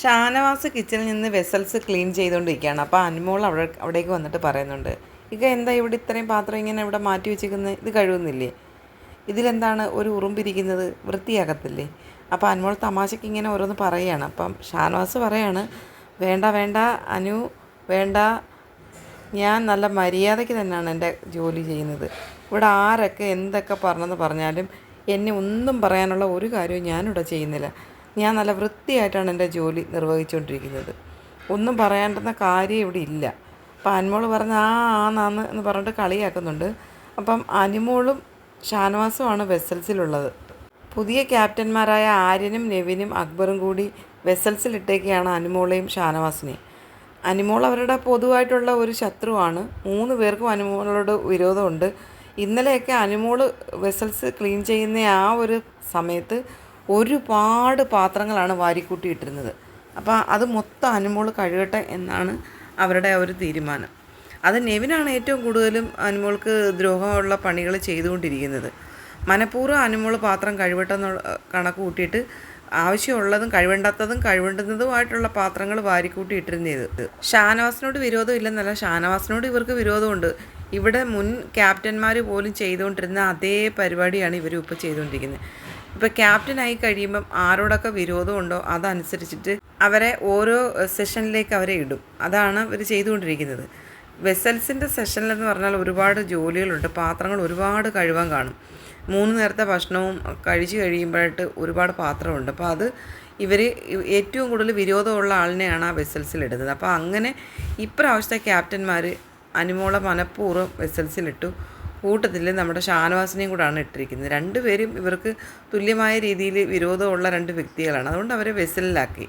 ഷാനവാസ് കിച്ചണിൽ നിന്ന് vessels clean ചെയ്തുകൊണ്ടിരിക്കുകയാണ്. അപ്പോൾ അനുമോൾ അവിടെ അവിടേക്ക് വന്നിട്ട് പറയുന്നുണ്ട് ഇക എന്താ ഇവിടെ ഇത്രയും പാത്രം ഇങ്ങനെ ഇവിടെ മാറ്റി വെച്ചിരിക്കുന്നത്? ഇത് കഴുകുന്നില്ലേ? ഇതിലെന്താണ് ഒരു ഉറുമ്പിരിക്കുന്നത്? വൃത്തിയാകത്തില്ലേ? അപ്പോൾ അനുമോൾ തമാശയ്ക്ക് ഇങ്ങനെ ഓരോന്ന് പറയുകയാണ്. അപ്പം ഷാനവാസ് പറയാണ് വേണ്ട വേണ്ട അനു വേണ്ട. ഞാൻ നല്ല മര്യാദയ്ക്ക് തന്നെയാണ് എന്റെ ജോലി ചെയ്യുന്നത്. ഇവിടെ ആരൊക്കെ എന്തൊക്കെ പറഞ്ഞെന്ന് പറഞ്ഞാലും എന്നെ ഒന്നും പറയാനുള്ള ഒരു കാര്യവും ഞാനിവിടെ ചെയ്യുന്നില്ല. ഞാൻ നല്ല വൃത്തിയായിട്ടാണ് എന്റെ ജോലി നിർവഹിച്ചുകൊണ്ടിരിക്കുന്നത്. ഒന്നും പറയേണ്ടുന്ന കാര്യം ഇവിടെ ഇല്ല. അപ്പം അനുമോൾ പറഞ്ഞ ആ ആന്നാന്ന് എന്ന് പറഞ്ഞിട്ട് കളിയാക്കുന്നുണ്ട്. അപ്പം അനുമോളും ഷാനവാസുമാണ് വെസൽസിലുള്ളത്. പുതിയ ക്യാപ്റ്റന്മാരായ ആര്യനും നെവിനും അക്ബറും കൂടി വെസൽസിലിട്ടേക്കാണ് അനുമോളെയും ഷാനവാസിനെയും. അനുമോൾ അവരുടെ പൊതുവായിട്ടുള്ള ഒരു ശത്രുവാണ്. മൂന്ന് പേർക്കും അനുമോളോട് വിരോധമുണ്ട്. ഇന്നലെയൊക്കെ അനുമോൾ വെസൽസ് ക്ലീൻ ചെയ്യുന്ന ആ ഒരു സമയത്ത് ഒരുപാട് പാത്രങ്ങളാണ് വാരിക്കൂട്ടി ഇട്ടിരുന്നത്. അപ്പോൾ അത് മൊത്തം അനുമോൾ കഴുകട്ടെ എന്നാണ് അവരുടെ ഒരു തീരുമാനം. അത് നെവിനാണ് ഏറ്റവും കൂടുതലും അനുമോൾക്ക് ദ്രോഹമുള്ള പണികൾ ചെയ്തുകൊണ്ടിരിക്കുന്നത്. മനഃപൂർവം അനുമോൾ പാത്രം കഴിവട്ടെന്നുള്ള കണക്ക് കൂട്ടിയിട്ട് ആവശ്യമുള്ളതും കഴിവേണ്ടാത്തതും കഴിവേണ്ടുന്നതുമായിട്ടുള്ള പാത്രങ്ങൾ വാരിക്കൂട്ടി ഇട്ടിരുന്നത്. ഷാനവാസിനോട് വിരോധം ഇല്ലെന്നല്ല ഷാനവാസിനോട് ഇവർക്ക് വിരോധമുണ്ട്. ഇവിടെ മുൻ ക്യാപ്റ്റന്മാർ പോലും ചെയ്തുകൊണ്ടിരുന്ന അതേ പരിപാടിയാണ് ഇവരും ഇപ്പോൾ ചെയ്തുകൊണ്ടിരിക്കുന്നത്. ഇപ്പോൾ ക്യാപ്റ്റനായി കഴിയുമ്പം ആരോടൊക്കെ വിരോധമുണ്ടോ അതനുസരിച്ചിട്ട് അവരെ ഓരോ സെഷനിലേക്ക് അവരെ ഇടും. അതാണ് ഇവർ ചെയ്തുകൊണ്ടിരിക്കുന്നത്. വെസൽസിന്റെ സെഷനിലെന്ന് പറഞ്ഞാൽ ഒരുപാട് ജോലികളുണ്ട്. പാത്രങ്ങൾ ഒരുപാട് കഴുകാൻ കാണും. മൂന്ന് നേരത്തെ ഭക്ഷണവും കഴിച്ചു കഴിയുമ്പോഴായിട്ട് ഒരുപാട് പാത്രമുണ്ട്. അപ്പോൾ അത് ഇവർ ഏറ്റവും കൂടുതൽ വിരോധമുള്ള ആളിനെയാണ് ആ വെസൽസിലിടുന്നത് അപ്പോൾ അങ്ങനെ ഇപ്രാവശ്യത്തെ ക്യാപ്റ്റന്മാർ അനുമോള മനഃപൂർവം വെസൽസിലിട്ടു. കൂട്ടത്തിൽ നമ്മുടെ ഷാനവാസിനെയും കൂടാണ് ഇട്ടിരിക്കുന്നത്. രണ്ടുപേരും ഇവർക്ക് തുല്യമായ രീതിയിൽ വിരോധമുള്ള രണ്ട് വ്യക്തികളാണ്. അതുകൊണ്ട് അവരെ വെസലിലാക്കി.